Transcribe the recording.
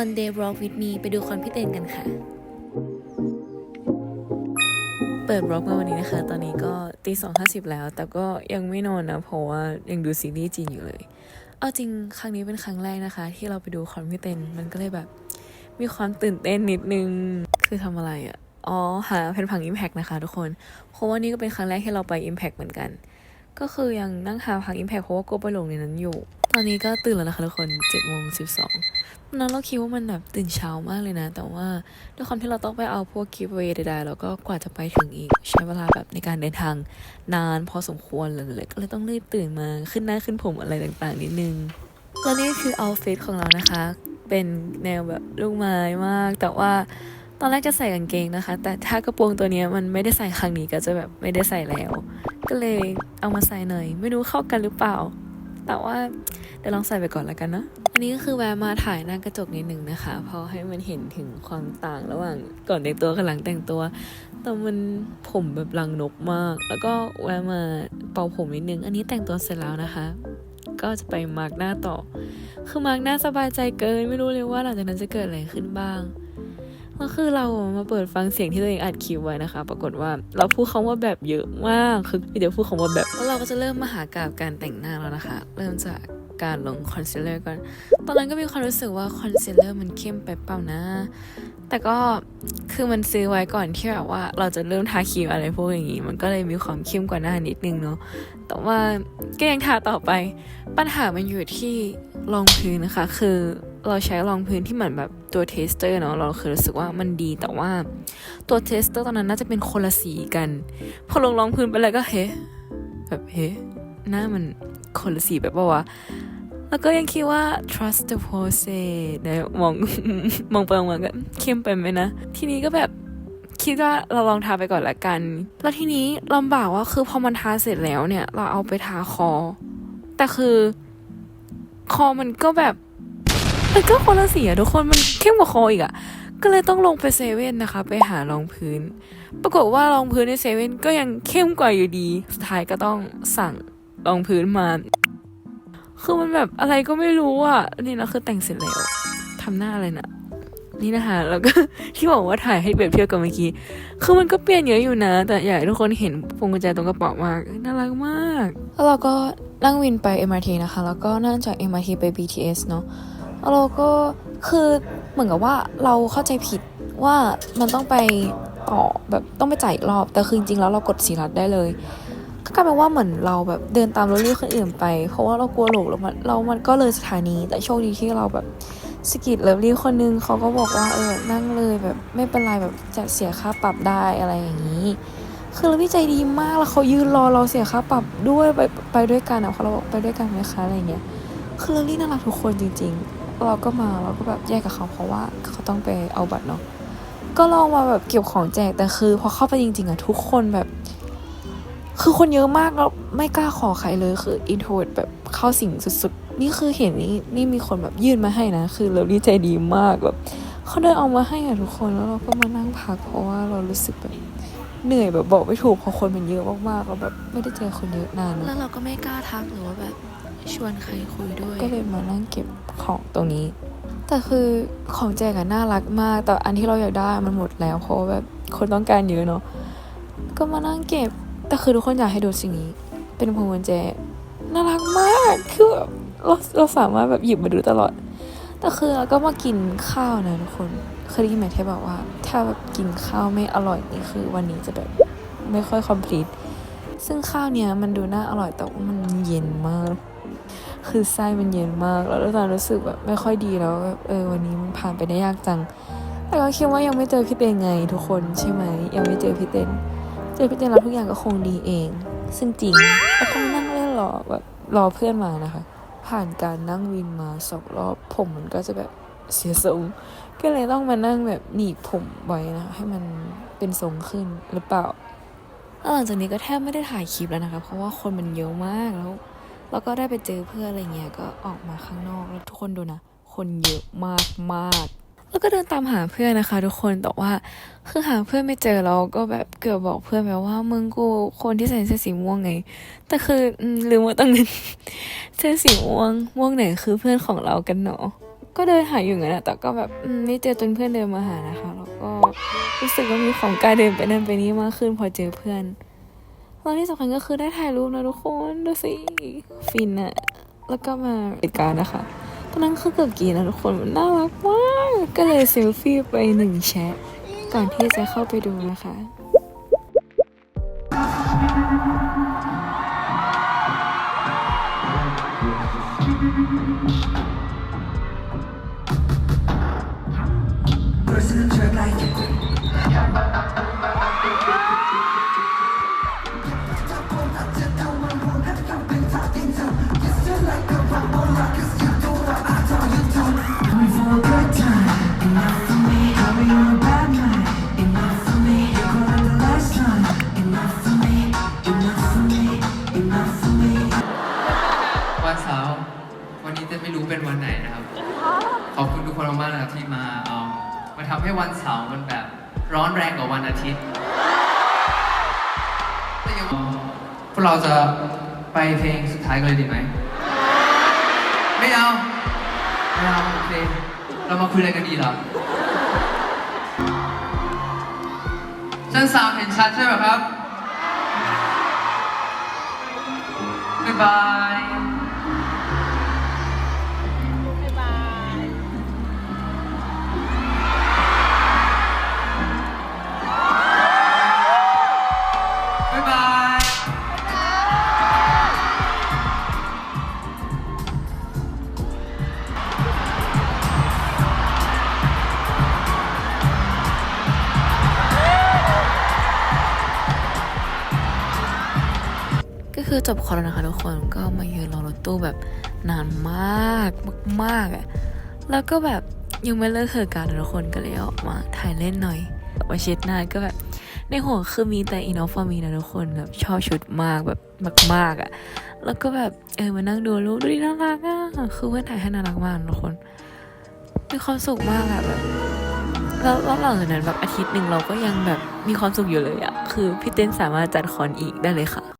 One Day Rock with Me ไปดูคอนพี่เตนกันค่ะ เปิดบล็อกมาวันนี้นะคะ ตอนนี้ก็ตีสองห้าสิบแล้ว แต่ก็ยังไม่นอนนะ เพราะว่ายังดูซีรีส์จีนอยู่เลย เอาจริงครั้งนี้เป็นครั้งแรกนะคะ ที่เราไปดูคอนพี่เตนมันก็เลยแบบ มีความตื่นเต้นนิดนึง คือทำอะไรอะ่ะ อ๋อ หาแผ่นผัง Impact นะคะทุกคน เพราะว่านี่ก็เป็นครั้งแรกที่เราไป Impact เหมือนกัน ก็คือยังนั่งหาผัง Impact เพราะว่าโกไปหลงในนั้นอยู่ อนนี้ก็ตื่นแล้วนะคะทุกคน7โมง12นั้นเราคิดว่ามันแบบตื่นเช้ามากเลยนะ แต่ว่าด้วยความที่เราต้องไปเอาพวกกิฟต์เวย์ใดๆแล้วก็กว่าจะไปถึงอีก ใช้เวลาแบบในการเดินทางนานพอสมควรเลยก็เลยต้องรีบตื่นมาขึ้นหน้าขึ้นผมอะไรต่างๆ นิดนึงและนี่คือเอาฟิตของเรานะคะ เป็นแนวแบบลูกไม้มาก แต่ว่าตอนแรกจะใส่กางเกงนะคะ แต่ถ้ากระโปรงตัวนี้มันไม่ได้ใส่ครั้งนี้ก็จะแบบไม่ได้ใส่แล้ว ก็เลยเอามาใส่หน่อย ไม่รู้เข้ากันหรือเปล่า แต่ว่าเดี๋ยวลองใส่ไปก่อนแล้วกันเนาะอันนี้ก็คือแวะมาถ่ายหน้ากระจกนิดหนึ่งนะคะ เพราะให้มันเห็นถึงความต่างระหว่างก่อนแต่งตัวกับหลังแต่งตัว แต่มันผมแบบรังนกมาก แล้วก็แวะมาเป่าผมนิดนึง อันนี้แต่งตัวเสร็จแล้วนะคะ ก็จะไปมาร์กหน้าต่อ คือมาร์กหน้าสบายใจเกิน ไม่รู้เลยว่าหลังจากนั้นจะเกิดอะไรขึ้นบ้าง ก็คือเรามาเปิดฟังเสียงที่ตัวเองอัดคลิปไว้นะคะ ปรากฏว่าเราพูดคาว่าแบบเยอะมากคือเดี๋ยวพูดคาว่าแบบแล้วเราก็จะเริ่มมาหากาบการแต่งหน้าแล้วนะคะ เริ่มจากการลงคอนซีลเลอร์ก่อน ตอนนั้นก็มีความรู้สึกว่าคอนซีลเลอร์มันเข้มไปเปล่านะ แต่ก็คือมันซื้อไว้ก่อนที่แบบว่า เราจะเริ่มทาครีมอะไรพวกอย่างนี้ มันก็เลยมีความเข้มกว่าหน้านิดนึงเนาะแต่ว่าก็ยังทาต่อไป ปัญหามันอยู่ที่รองพื้นนะคะ คือเราใช้รองพื้นที่เหมือนแบบตัวเทสเตอร์เนาะเราเคยรู้สึกว่ามันดีแต่ว่าตัวเทสเตอร์ตอนนั้นน่าจะเป็นคนละสีกัน พอลงรองพื้นไปเลยก็เฮ้แบบเฮ้หน้ามันคนละสีแบบว่าวะ แล้วก็ยังคิดว่า trust the process นะมองมองไปมองมาก็เข้มไปไหมนะ ทีนี้ก็แบบคิดว่าเราลองทาไปก่อนละกัน แล้วทีนี้ลำบากว่าคือพอมันทาเสร็จแล้วเนี่ย เราเอาไปทาคอ แต่คือ คอมันก็แบบมันก็คนละสีอะทุกคนมันเข้มกว่าคออีกอะก็เลยต้องลงไปเซเว่นนะคะ ไปหารองพื้น ปรากฏว่ารองพื้นในเซเว่นก็ยังเข้มกว่าอยู่ดี สุดท้ายก็ต้องสั่งรองพื้นมา คือมันแบบอะไรก็ไม่รู้อะ นี่นะคือแต่งเสร็จแล้วทำหน้าอะไรนะนี่นะคะ แล้วก็ที่บอกว่าถ่ายให้เปรียบเทียบกับเมื่อกี้ คือมันก็เปลี่ยนเยอะอยู่นะ แต่อยากให้ทุกคนเห็นพวงกุญแจตรงกระเป๋ามาก น่ารักมาก แล้วเราก็นั่งวินไป MRT นะคะ แล้วก็นั่งจาก MRT ไป BTS เนาะแล้วเราก็คือเหมือนกับว่าเราเข้าใจผิดว่ามันต้องไปต่อแบบต้องไปจ่ายรอบ แต่คือจริงๆแล้วเรากดสีรัดได้เลย ก็กลายเป็นว่าเหมือนเราแบบเดินตามรถลี่คนอื่นไป เพราะว่าเรากลัวหลงแล้วมันเรามันก็เลยสถานี แต่โชคดีที่เราแบบสกิดเลิฟลี่คนนึงเขาก็บอกว่าเออนั่งเลยแบบไม่เป็นไรแบบจะเสียค่าปรับได้อะไรอย่างนี้ คือเราพี่ใจดีมากแล้วเขายืนรอเราเสียค่าปรับด้วยไปไปด้วยกันอะเขาเราบอกไปด้วยกันไหมคะอะไรเงี้ยคือเราลี่น่ารักทุกคนจริง ๆ เราก็มาเราก็แบบแยกกับเขาเพราะว่าเขาต้องไปเอาบัตรเนาะก็ลองมาแบบเก็บของแจกแต่คือพอเข้าไปจริงๆอะทุกคนแบบ คือคนเยอะมากแล้วไม่กล้าขอใครเลยคืออินโทรดแบบเข้าสิ่งสุดๆ นี่คือเห็นนี่นี่มีคนแบบยื่นมาให้นะ คือเราดีใจดีมากแบบเขาเดินเอามาให้อะทุกคนแล้วเราก็มานั่งพักเพราะว่าเรารู้สึกแบบเหนื่อยแบบบอกไม่ถูกเพราะคนมันเยอะมากๆแล้วแบบไม่ได้เจอคนเยอะนานแล้วเราก็ไม่กล้าทักหรือว่าแบบชวนใครคุยด้วย ก็เลยมานั่งเก็บของตรงนี้ แต่คือของแจกอะน่ารักมาก แต่อันที่เราอยากได้มันหมดแล้วเพราะว่าแบบคนต้องการเยอะเนาะก็มานั่งเก็บ แต่คือทุกคนอยากให้ดูสิ่งนี้ เป็นพวงกุญแจน่ารักมากคือแบบเราเราสามารถแบบหยิบมาดูตลอด แต่คือเราก็มากินข้าวนะทุกคนเคยได้ยินไหมที่บอกว่า ถ้าแบบกินข้าวไม่อร่อยนี่คือ วันนี้จะแบบไม่ค่อยคอมพลีทซึ่งข้าวเนี้ยมันดูน่าอร่อยแต่ว่ามันเย็นมาก คือไส้มันเย็นมาก แล้วตอนรู้สึกแบบไม่ค่อยดีแล้วแบบเออวันนี้มันผ่านไปได้ยากจัง แต่ก็คิดว่ายังไม่เจอพี่เต้นไงทุกคนใช่ไหมยังไม่เจอพี่เต้น เจอพี่เต้นแล้วทุกอย่างก็คงดีเอง ซึ่งจริงแล้วก็นั่งเล่นรอแบบรอเพื่อนมานะคะ ผ่านการนั่งวินมาสองรอบผมมันก็จะแบบเสียทรง ก็เลยต้องมานั่งแบบหนีบผมไว้นะคะให้มันเป็นทรงขึ้นหรือเปล่าแล้วหลังจากนี้ก็แทบไม่ได้ถ่ายคลิปแล้วนะคะ เพราะว่าคนมันเยอะมากแล้ว แล้วก็ได้ไปเจอเพื่อนอะไรเงี้ยก็ออกมาข้างนอกแล้วทุกคนดูนะ คนเยอะมากมาก แล้วก็เดินตามหาเพื่อนนะคะ ทุกคนแต่ว่าคือหาเพื่อนไม่เจอเราก็แบบเกือบบอกเพื่อนไปว่ามึงกูคนที่ใส่เสื้อสีม่วงไง แต่คือลืมว่าตรงนั้นเสื้อสีม่วงม่วงไหนคือเพื่อนของเรากันเนาะก็เดินหาอยู่งั้นะแต่ก็แบบไม่เจอจนเพื่อนเดินมาหานะคะแล้วก็รู้สึกว่ามีความกล้าเดินไปนั่นไปนี่มากขึ้นพอเจอเพื่อนแล้วที่สำคัญก็คือได้ถ่ายรูปนะทุกคนดูสิฟินอะแล้วก็มาเหตุการณ์นะคะตอนนั้นคือเกือบกรีดนะทุกคนมันน่ารักมาก ก็เลยเซลฟี่ไปหนึ่งแชะ ก่อนที่จะเข้าไปดูนะคะวันำให้วันเสาร์มันแบบร้อนแรงกว่าวันอาทิตย์แต่ยังพวกเราจะไปเพลงสุดท้ายกันเลยดีไหม ไม่เอา ไม่เอาโอเค เรามาคุยอะไรกันดีล่ะชั้นสามเห็นชัดใช่ไหมครับ บ๊ายบาย คือจบคอร์สแล้วนะคะทุกคนก็มายืนรอรถตู้แบบนานมากมากๆอะแล้วก็แบบยังไม่เลิกเหตุการณ์ทุกคนก็เลยออกมาถ่ายเล่นหน่อยมาเช็ดหน้าก็แบบในหัวคือมีแต่อินอฟฟอร์มีนะทุกคนแบบชอบชุดมากแบบมากๆอะแล้วก็แบบเออมานั่งดูรูปดูดิน่ารักอะคือเพื่อนถ่ายให้น่ารักมากทุกคนมีความสุขมากอะแบบแล้วแล้วหลังจากนั้นแบบอาทิตย์หนึ่งเราก็ยังแบบมีความสุขอยู่เลยอะคือพี่เต้นสามารถจัดคอนอีกได้เลยค่ะ